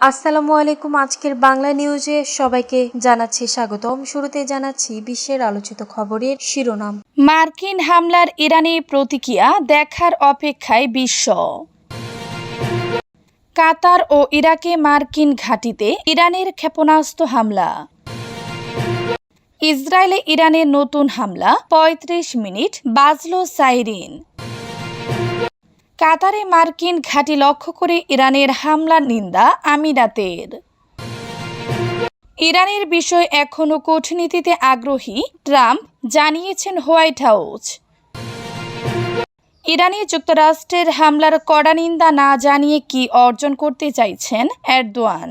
আসসালামু আলাইকুম। আজকের বাংলা নিউজে সবাইকে জানাচ্ছি স্বাগতম। শুরুতে জানাচ্ছি বিশ্বের আলোচিত খবরের শিরোনাম। মার্কিন হামলার ইরানি প্রতিক্রিয়া দেখার অপেক্ষায় বিশ্ব। কাতার ও ইরাকে মার্কিন ঘাঁটিতে ইরানের ক্ষেপণাস্ত্র হামলা। ইসরায়েলে ইরানের নতুন হামলা ৩৫ মিনিট, বাজলো সাইরিন। কাতারে মার্কিন ঘাঁটি লক্ষ্য করে ইরানের হামলার নিন্দা আমিরাতের। ইরানের বিষয় এখনও কূটনীতিতে আগ্রহী, ট্রাম্প জানিয়েছেন হোয়াইট হাউস। ইরানি যুক্তরাষ্ট্রের হামলার কড়া নিন্দা না জানিয়ে কি অর্জন করতে চাইছেন এরদোয়ান?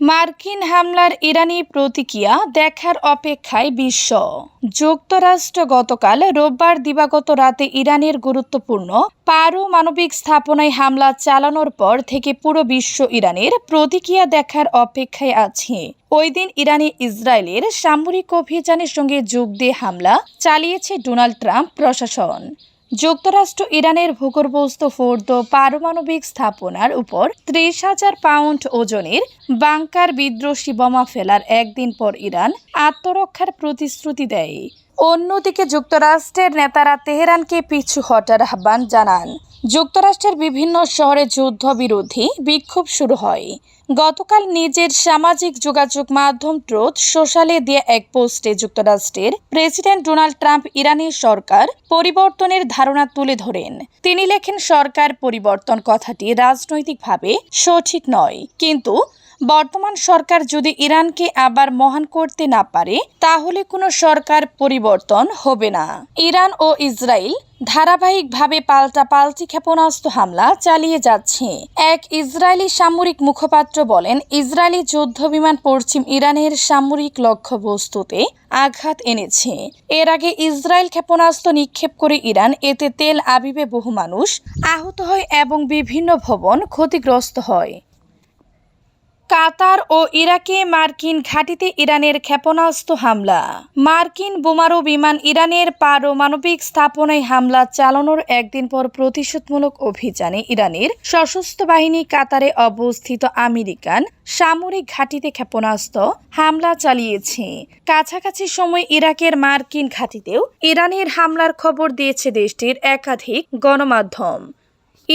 মার্কিন হামলার ইরানি প্রতিক্রিয়া দেখার অপেক্ষায় বিশ্ব। যুক্তরাষ্ট্র গতকাল রোববার দিবাগত রাতে ইরানের গুরুত্বপূর্ণ পারমাণবিক স্থাপনায় হামলা চালানোর পর থেকে পুরো বিশ্ব ইরানের প্রতিক্রিয়া দেখার অপেক্ষায় আছে। ওই দিন ইরানি ইসরায়েলের সামরিক অভিযানের সঙ্গে যোগ দিয়ে হামলা চালিয়েছে ডোনাল্ড ট্রাম্প প্রশাসন। যুক্তরাষ্ট্র ইরানের ভূগর্ভস্থ ফোর্দ পারমাণবিক স্থাপনার উপর ত্রিশ হাজার পাউন্ড ওজনের বাংকার বিদ্রোহী বোমা ফেলার একদিন পর ইরান আত্মরক্ষার প্রতিশ্রুতি দেয়। অন্যদিকে যুক্তরাষ্ট্রের নেতারা তেহরানকে পিছু হটার আহ্বান জানান। যুক্তরাষ্ট্রের বিভিন্ন শহরে যুদ্ধবিরোধী বিক্ষোভ শুরু হয়। গতকাল নিজের সামাজিক যোগাযোগ মাধ্যম ট্রোথ সোশ্যালে দিয়ে এক পোস্টে যুক্তরাষ্ট্রের প্রেসিডেন্ট ডোনাল্ড ট্রাম্প ইরানি সরকার পরিবর্তনের ধারণা তুলে ধরেন। তিনি লেখেন, সরকার পরিবর্তন কথাটি রাজনৈতিকভাবে সঠিক নয়, কিন্তু বর্তমান সরকার যদি ইরানকে আবার মহান করতে না পারে, তাহলে কোনো সরকার পরিবর্তন হবে না। ইরান ও ইসরায়েল ধারাবাহিকভাবে পাল্টা পাল্টি ক্ষেপণাস্ত্র হামলা চালিয়ে যাচ্ছে। এক ইসরায়েলি সামরিক মুখপাত্র বলেন, ইসরায়েলি যুদ্ধ বিমান পশ্চিম ইরানের সামরিক লক্ষ্যবস্তুতে আঘাত এনেছে। এর আগে ইসরায়েল ক্ষেপণাস্ত্র নিক্ষেপ করে ইরান, এতে তেল আবিবে বহু মানুষ আহত হয় এবং বিভিন্ন ভবন ক্ষতিগ্রস্ত হয়। কাতার ও ইরাকে মার্কিন ঘাঁটিতে ইরানের ক্ষেপণাস্ত্র হামলা। মার্কিন বোমারু বিমান ইরানের পারমাণবিক স্থাপনায় হামলা চালানোর একদিন পর প্রতিশোধমূলক অভিযানে ইরানের সশস্ত্র বাহিনী কাতারে অবস্থিত আমেরিকান সামরিক ঘাঁটিতে ক্ষেপণাস্ত্র হামলা চালিয়েছে। কাছাকাছি সময় ইরাকের মার্কিন ঘাঁটিতেও ইরানের হামলার খবর দিয়েছে দেশটির একাধিক গণমাধ্যম।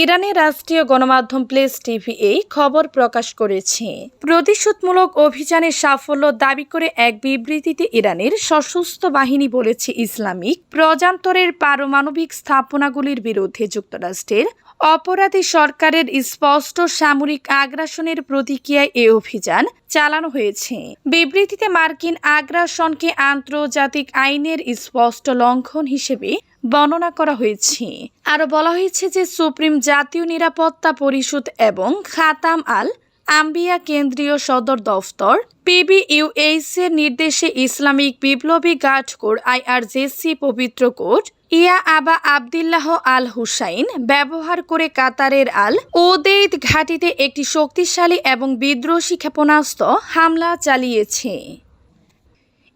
ইরানের রাষ্ট্রীয় গণমাধ্যম প্লেস টিভি এই খবর প্রকাশ করেছে। প্রতিশোধমূলক অভিযানের সাফল্য দাবি করে এক বিবৃতিতে ইরানের সশস্ত্র বাহিনী বলেছে ইসলামিক প্রজান্তরের পারমাণবিক স্থাপনাগুলির বিরুদ্ধে যুক্তরাষ্ট্রের অপরাধী সরকারের স্পষ্ট সামরিক আগ্রাসনের প্রতিক্রিয়ায় এ অভিযান চালানো হয়েছে। বিবৃতিতে মার্কিন আগ্রাসনকে আন্তর্জাতিক আইনের স্পষ্ট লঙ্ঘন হিসেবে বর্ণনা করা হয়েছে। আরও বলা হয়েছে যে সুপ্রিম জাতীয় নিরাপত্তা পরিষদ এবং খাতাম আল আম্বিয়া কেন্দ্রীয় সদর দফতর পিবিইউএইচ এর নির্দেশে ইসলামিক বিপ্লবী গার্ড আইআরজেসি পবিত্র কোড ইয়া আবা আবদুল্লাহ আল হুসাইন ব্যবহার করে কাতারের আল ওদেইদ ঘাটিতে একটি শক্তিশালী এবং বিদ্রোহী ক্ষেপণাস্ত্র হামলা চালিয়েছে।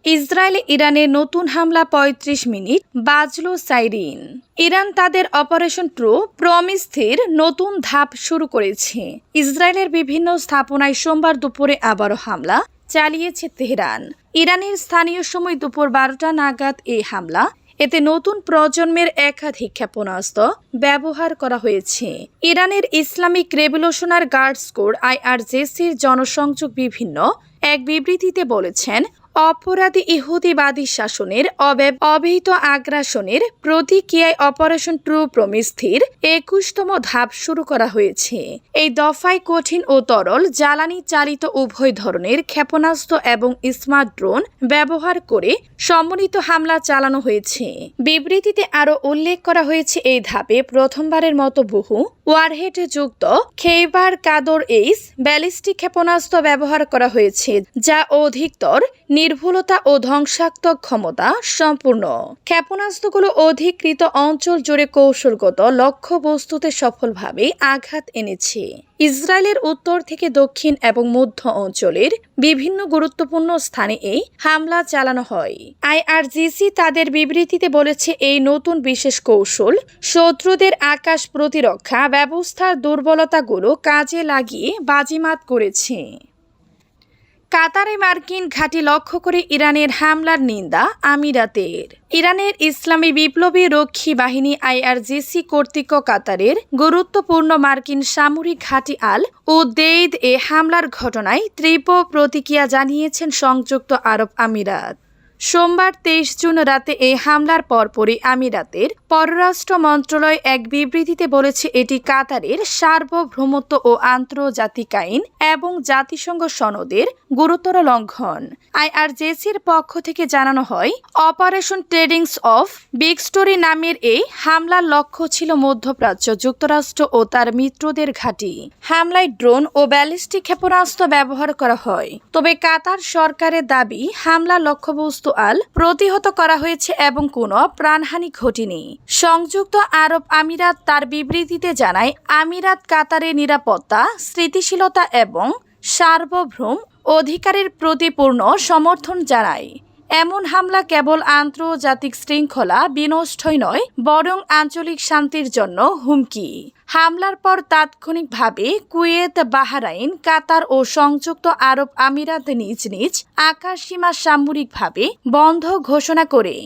ইসরায়েলে ইরানের নতুন হামলা ৩৫ মিনিট, বাজলো সাইরিন। ইরান তাদের অপারেশন ট্রু প্রমিস্থির নতুন ধাপ শুরু করেছে। ইসরায়েলের বিভিন্ন স্থাপনায় সোমবার দুপুরে আবারও হামলা চালিয়েছে তেহরান। ইরানের স্থানীয় সময় দুপুর বারোটা নাগাদ এই হামলা। এতে নতুন প্রজন্মের একাধিক ক্ষেপণাস্ত্র ব্যবহার করা হয়েছে। ইরানের ইসলামিক রেভলিউশনার গার্ডস কোর আইআরজেসির জনসংযোগ বিভিন্ন এক বিবৃতিতে বলেছেন অপরাধী ইহুদিবাদী শাসনের অব্যব অবহিত আগ্রাসনের প্রতিক্রিয়ায় অপারেশন ট্রু প্রমিস্থির একুশতম ধাপ শুরু করা হয়েছে। এই দফায় কঠিন ও তরল জ্বালানি চালিত উভয় ধরনের ক্ষেপণাস্ত্র এবং স্মার্ট ড্রোন ব্যবহার করে সম্মিলিত হামলা চালানো হয়েছে। বিবৃতিতে আরও উল্লেখ করা হয়েছে, এই ধাপে প্রথমবারের মতো বহু ওয়ারহেড যুক্ত খেইবার কাদর এইস ব্যালিস্টিক ক্ষেপণাস্ত্র ব্যবহার করা হয়েছে, যা অধিকতর নির্ভুলতা ও ধ্বংসাত্মক ক্ষমতা সম্পূর্ণ। ক্ষেপণাস্ত্রগুলো অধিকৃত অঞ্চল জুড়ে কৌশলগত লক্ষ্য বস্তুতে সফলভাবে আঘাত এনেছে। ইসরায়েলের উত্তর থেকে দক্ষিণ এবং মধ্য অঞ্চলের বিভিন্ন গুরুত্বপূর্ণ স্থানে এই হামলা চালানো হয়। আইআরজিসি তাদের বিবৃতিতে বলেছে, এই নতুন বিশেষ কৌশল শত্রুদের আকাশ প্রতিরক্ষা ব্যবস্থার দুর্বলতাগুলো কাজে লাগিয়ে বাজিমাত করেছে। কাতারে মার্কিন ঘাঁটি লক্ষ্য করে ইরানের হামলার নিন্দা আমিরাতের। ইরানের ইসলামী বিপ্লবী রক্ষী বাহিনী আইআরজিসি কর্তৃক কাতারের গুরুত্বপূর্ণ মার্কিন সামরিক ঘাঁটি আল ও দেইদ এ হামলার ঘটনায় তীব্র প্রতিক্রিয়া জানিয়েছেন সংযুক্ত আরব আমিরাত। সোমবার তেইশ জুন রাতে এই হামলার পরপরই আমিরাতের পররাষ্ট্র মন্ত্রণালয় এক বিবৃতিতে বলেছে এটি কাতারের সার্বভৌমত্ব ও আন্তর্জাতিক আইন এবং জাতিসংঘ সনদের গুরুতর লঙ্ঘন। আইআরজেসির পক্ষ থেকে জানানো হয়, operation tradings of big story নামের এই হামলার লক্ষ্য ছিল মধ্যপ্রাচ্য যুক্তরাষ্ট্র ও তার মিত্রদের ঘাঁটি। হামলায় ড্রোন ও ব্যালিস্টিক ক্ষেপণাস্ত্র ব্যবহার করা হয়। তবে কাতার সরকারের দাবি, হামলার লক্ষ্যবস্তু আল প্রতিহত করা হয়েছে এবং কোনো প্রাণহানি ঘটেনি। সংযুক্ত আরব আমিরাত তার বিবৃতিতে জানায়, আমিরাত কাতারে নিরাপত্তা, স্থিতিশীলতা এবং সার্বভৌম অধিকারের প্রতিপূর্ণ সমর্থন জানায়। এমন হামলা কেবল আন্তর্জাতিক শৃঙ্খলা বিনষ্টই নয়, বরং আঞ্চলিক শান্তির জন্য হুমকি। হামলার পর তাৎক্ষণিকভাবে কুয়েত, বাহারাইন, কাতার ও সংযুক্ত আরব আমিরাত নিজ নিজ আকাশসীমা সামরিকভাবে বন্ধ ঘোষণা করে।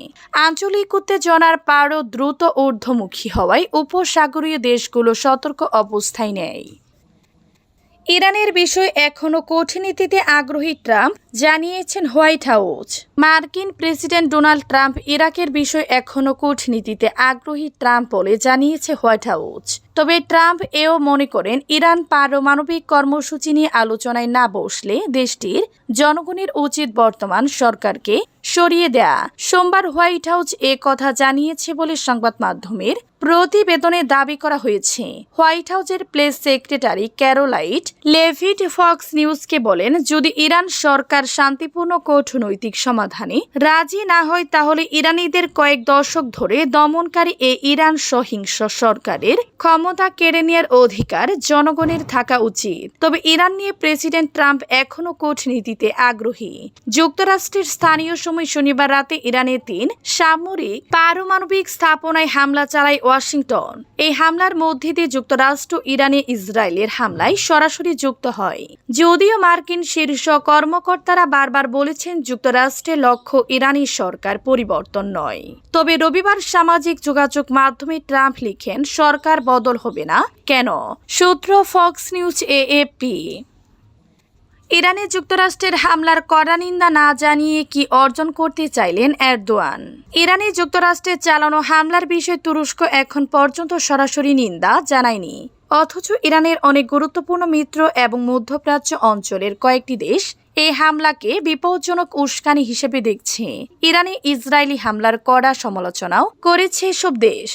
আঞ্চলিক উত্তেজনার পারও দ্রুত ঊর্ধ্বমুখী হওয়ায় উপসাগরীয় দেশগুলো সতর্ক অবস্থায় নেয়। ইরানের বিষয়ে এখনও কূটনীতিতে আগ্রহী ট্রাম্প জানিয়েছেন হোয়াইট হাউস। মার্কিন প্রেসিডেন্ট ডোনাল্ড ট্রাম্প ইরাকের বিষয়ে এখনও কূটনীতিতে আগ্রহী ট্রাম্প বলে জানিয়েছে হোয়াইট হাউস। তবে ট্রাম্প এও মনে করেন, ইরান পারমাণবিক কর্মসূচি নিয়ে আলোচনায় না বসলে দেশটির জনগণের উচিত বর্তমান সরকারকে সরিয়ে দেয়া। সোমবার হোয়াইট হাউস এ কথা জানিয়েছে বলে সংবাদ মাধ্যমের প্রতিবেদনে দাবি করা হয়েছে। হোয়াইট হাউসের press secretary Karoline Leavitt Fox নিউজকে বলেন, যদি ইরান সরকার শান্তিপূর্ণ কূটনৈতিক সমাধানে রাজি না হয়, তাহলে ইরানিদের কয়েক দশক ধরে দমনকারী এ ইরান সহিংস সরকারের ক্ষমতা কেড়ে নেওয়ার অধিকার জনগণের থাকা উচিত। তবে ইরান নিয়ে প্রেসিডেন্ট ট্রাম্প এখনও কূটনীতিতে আগ্রহী। যুক্তরাষ্ট্রের স্থানীয় সময় শনিবার রাতে ইরানের তিন সামরিক পারমাণবিক স্থাপনায় হামলা চালায় ওয়াশিংটন। এই হামলার মধ্যে দিয়ে যুক্তরাষ্ট্র, ইরানে ইসরায়েলের হামলায় সরাসরি যুক্ত হয়। যদিও মার্কিন শীর্ষ কর্মকর্তারা বারবার বলেছেন যুক্তরাষ্ট্রের লক্ষ্য ইরানি সরকার পরিবর্তন নয়। তবে রবিবার সামাজিক যোগাযোগ মাধ্যমে ট্রাম্প লিখেন, সরকার বদল হবে না। কেন? সূত্র ফক্স নিউজ এএপি। ইরানে যুক্তরাষ্ট্রের হামলার কড়া নিন্দা না জানিয়ে কি অর্জন করতে চাইলেন এরদোয়ান? ইরানে যুক্তরাষ্ট্রের চালানো হামলার বিষয়ে তুরস্ক এখন পর্যন্ত সরাসরি নিন্দা জানায়নি। অথচ ইরানের অনেক গুরুত্বপূর্ণ মিত্র এবং মধ্যপ্রাচ্য অঞ্চলের কয়েকটি দেশ এই হামলাকে বিপজ্জনক উস্কানি হিসেবে দেখছে। ইরানে ইসরায়েলি হামলার কড়া সমালোচনাও করেছে এসব দেশ।